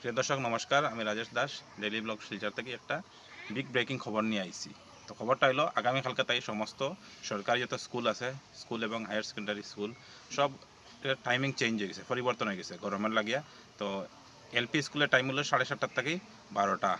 প্রিয় দর্শক, নমস্কার। আমি রাজেশ দাস ডেলি ব্লগ শিলচর থেকে একটা বিগ ব্রেকিং খবর নিয়ে আইছি। তো খবরটা হলো আগামীকালকে তাই সমস্ত সরকারি যত স্কুল আছে, স্কুল এবং হায়ার সেকেন্ডারি স্কুল, সব টাইমিং চেঞ্জ হয়ে গেছে, পরিবর্তন হয়ে গেছে গরমের লাগিয়া। তো এলপি স্কুলের টাইম হলো সাড়ে সাতটার থেকে বারোটা।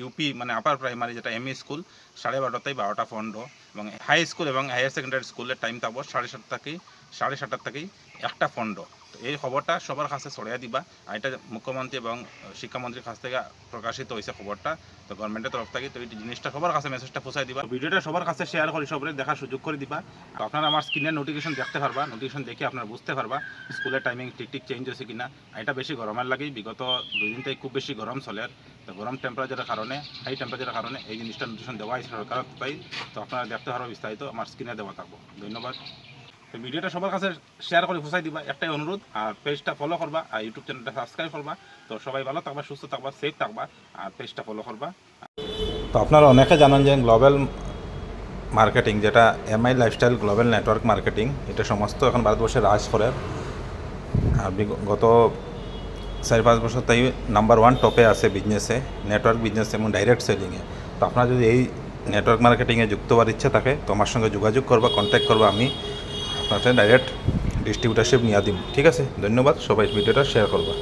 ইউপি মানে আপার প্রাইমারি যেটা এমই স্কুল, সাড়ে বারোটাতেই বারোটা পনেরো। এবং হাই স্কুল এবং হায়ার সেকেন্ডারি স্কুলের টাইম থাকব সাড়ে সাতটা থেকে সাড়ে সাতটার থেকেই একটা পনেরো তো এই খবরটা সবার কাছে ছড়িয়ে দিবা। আর এটা মুখ্যমন্ত্রী এবং শিক্ষামন্ত্রীর কাছ থেকে প্রকাশিত হয়েছে খবরটা। তো গভর্নমেন্টের তরফ থেকে তো এই জিনিসটা সবার কাছে মেসেজটা পৌঁছাই দিবা। ভিডিওটা সবার কাছে শেয়ার করে সবাই দেখার সুযোগ করে দিবা। তো আপনারা আমার স্ক্রিনের নোটিফিকেশন দেখতে পারবা। নোটিফিকেশন দেখে আপনারা বুঝতে পারবা স্কুলের টাইমিং ঠিক ঠিক চেঞ্জ হয়েছে কিনা। আর এটা বেশি গরমের লাগে বিগত দুই দিন থেকে খুব বেশি গরম চলে। তো গরম টেম্পারেচারের কারণে হাই টেম্পারেচারের কারণে এই জিনিসটা নোটিফিকেশন দেওয়া হয়েছে সরকার তাই তো আপনারা দেখতে পারো বিস্তারিত আমার স্ক্রিনে দেওয়া থাকব। ধন্যবাদ। তো ভিডিওটা সবার কাছে শেয়ার করে পৌঁছাই দিবা, একটাই অনুরোধ, আর পেজটা ফলো করবা, আর ইউটিউব চ্যানেলটা সাবস্ক্রাইব করবা। তো সবাই ভালো থাকবা, সুস্থ থাকবা সেফ থাকবা, আর পেজটা ফলো করবা। তো আপনারা অনেকে জানেন যে গ্লোবাল মার্কেটিং যেটা MI lifestyle global network marketing এটা সমস্ত এখন ভারতবর্ষে রাজ করে। আর গত চারি পাঁচ বছর তাই নাম্বার ওয়ান টপে আছে বিজনেসে নেটওয়ার্ক বিজনেস এবং ডাইরেক্ট সেলিংয়ে তো আপনারা যদি এই নেটওয়ার্ক মার্কেটিংয়ে যুক্ত হওয়ার ইচ্ছা থাকে, তো আমার সঙ্গে যোগাযোগ করবা কন্ট্যাক্ট করবা, আমি আপনার ডাইরেক্ট ডিস্ট্রিবিউটারশিপ নিয়ে দিন ঠিক আছে? ধন্যবাদ, সবাই ভিডিওটা শেয়ার করবা।